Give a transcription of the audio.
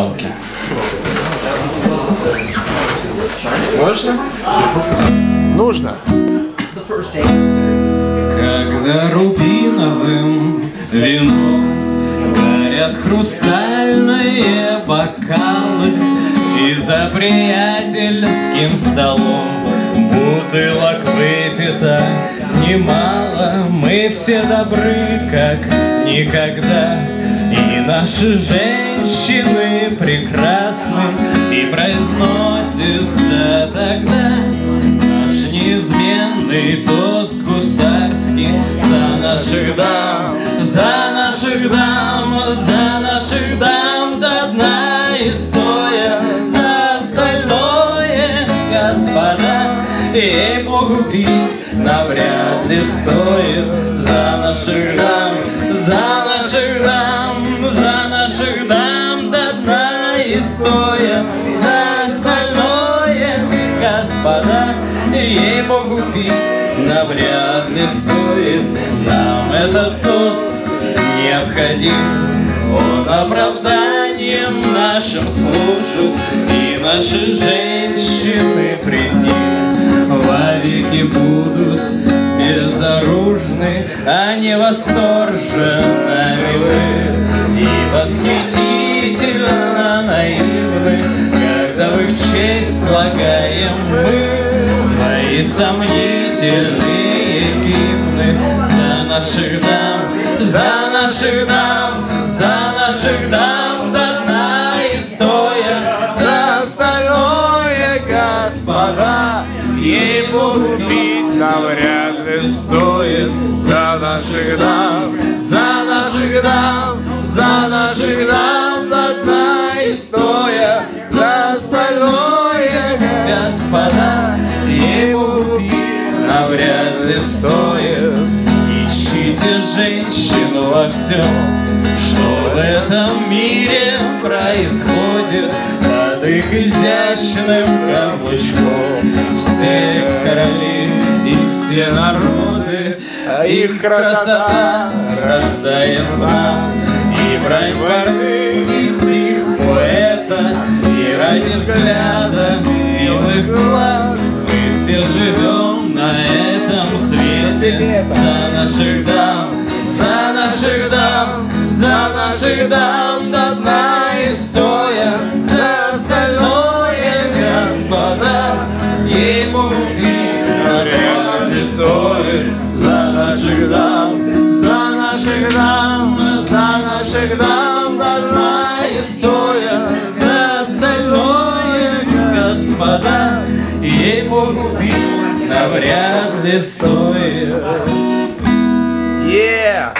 зажигалки. Можно? Нужно. Когда рубиновым вином Горят хрустальные бокалы И за приятельским столом Бутылок выпито немало Мы все добры, как никогда наши женщины прекрасны И произносится тогда. Наш неизменный тост гусарский За наших дам, за наших дам, за наших дам До дна и стоя. За остальное, господа Ей-богу, пить навряд ли стоит и стоя за остальное, господа Ей-богу, пить навряд ли стоит. Нам этот тост необходим. Он оправданием нашим служит И наши женщины пред ним Вовеки будут безоружны Они восторженно милы И восхитительно в честь слагаем мы. Свои сомнительные гимны За наших дам, за наших дам, за наших дам До дна и стоя за остальное, господа Ей-богу, пить навряд ли стоит. За наших дам, за наших дам, за наших дам навряд ли стоит. Ищите женщину во всем, что в этом мире происходит. Под их изящным каблучком Все короли и все народы. А Их красота рождает нас И брань порывистых поэта И ради взгляда милых глаз. Мы все живем свете За наших дам, за наших дам, за наших дам До дна и стоя за остальное, господа Ему навряд ли стоит За наших дам, за наших дам, за наших дам До дна и стоя за остальное, господа Ей-богу, пить навряд ли стоит. Yeah!